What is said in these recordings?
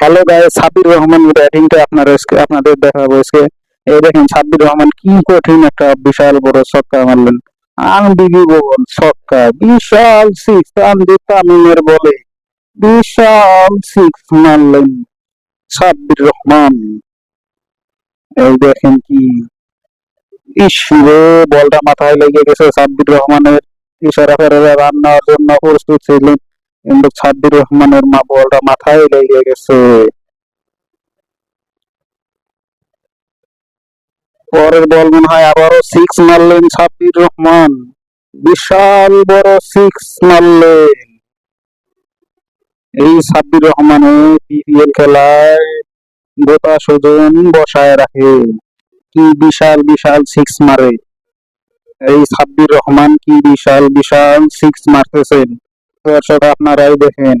Hello গায়ে সাবির রহমান ব্যাটিংটা আপনার আপনাদের দেখাবো আজকে। এই দেখেন সাব্বির রহমান কি কঠিন একটা বিশাল বড় ছক্কা মারলেন। আনবিলিভেবল ছক্কা, বিশাল সিক্স তামিমের বলে বিশাল সিক্স মারলেন সাব্বির রহমান। এই দেখেন কি ইসরে বলটা মাথায় লেগে গেছে সাব্বির রহমানের। ইশারা ফেরারা জন্য প্রস্তুত ছিলেন। কিন্তু সাব্বির রহমানের মা বলটা মাথায় লেগে গেছে। পরের বল মনে হয় আবারও সিক্স মারলেন সাব্বির রহমান। বিশাল বড় সিক্স মারলেন। এই সাব্বির বিপিএল খেলায় গোটা সুজন বসায় রাখে। কি বিশাল বিশাল সিক্স মারে। এই সাব্বির রহমান কি বিশাল বিশাল সিক্স মারতেছেন। দর্শক, আপনারাই দেখেন,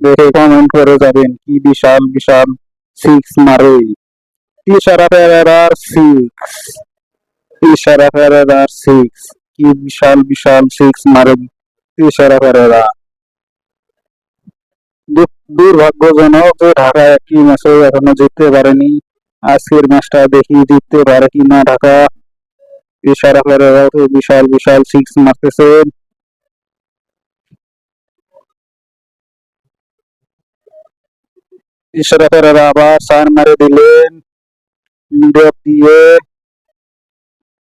দেখে কমেন্ট করে যাবেন কি বিশাল বিশাল সিক্স মারে। ইশারা ফেরার সিক্স ইশারা ফেরার সিক্স কি বিশাল বিশাল সিক্স মারে ইশারা ফেরারা। দুর্ভাগ্যজনক যে ঢাকা একটি ম্যাচে এখনও জিততে পারেনি। আজকের ম্যাচটা দেখি জিততে পারে কি না ঢাকা। ইশারা ফেরারা বিশাল বিশাল সিক্স মারতেছেন ইশারা ফেরারা আবার চার মারে দিলেন। ড্রপ দিয়ে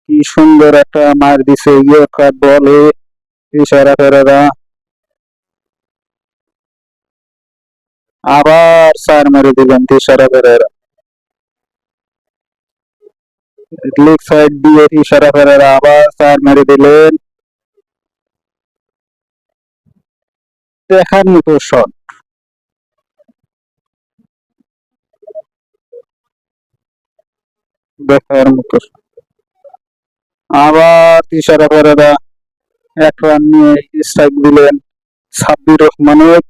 কি সুন্দর একটা মার দিছে ইয়ে বলে ইশারা ফেরারা আবার চার মেরে দিলেন ইশারা ফেরারা লেগ সাইড দিয়ে ইশারা ফেরারা আবার চার মেরে দিলেন। দেখার মতো শট। দেখার মতো। আবার ইশারা ফেরারা এক রান নিয়ে স্ট্রাইক দিলেন সাব্বির রহমানের।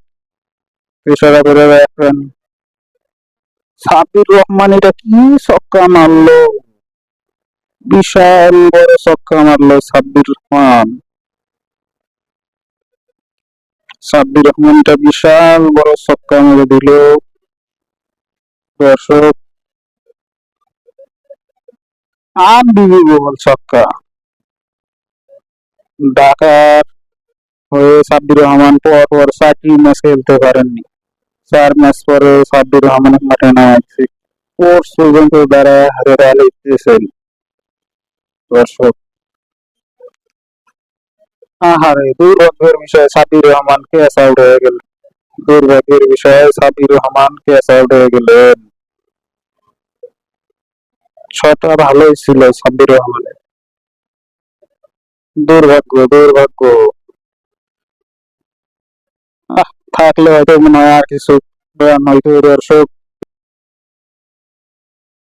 ইশারা ফেরারা এক রান সাব্বির রহমান এটা কি ছক্কা মারলো? বিশাল বড় ছক্কা মারলো সাব্বির রহমান। সাব্বির রহমানটা বিশাল বড় ছক্কা মেরে দিল। দর্শক আনবিলিভেবল ছক্কা ঢাকার হয়ে সাব্বির রহমান পর পর চারটি ম্যাচ খেলতে পারেননি। চার ম্যাচ পরে সাব্বির রহমানের মাঠে নামাচ্ছে কোর্স পর্যন্ত তারা রেডাল দিতেছেন। দর্শক। আহারে, দুর্ভাগ্যের বিষয় সাব্বির রহমান ক্যাচ আউট হয়ে গেল দুর্ভাগ্যের বিষয় সাব্বির রহমান ক্যাচ আউট হয়ে গেলেন। ছটা ভালোই ছিল সাব্বির রহমানের। দুর্ভাগ্য দুর্ভাগ্য। থাকলে হয়তো মনে হয় আর কিছু দর্শক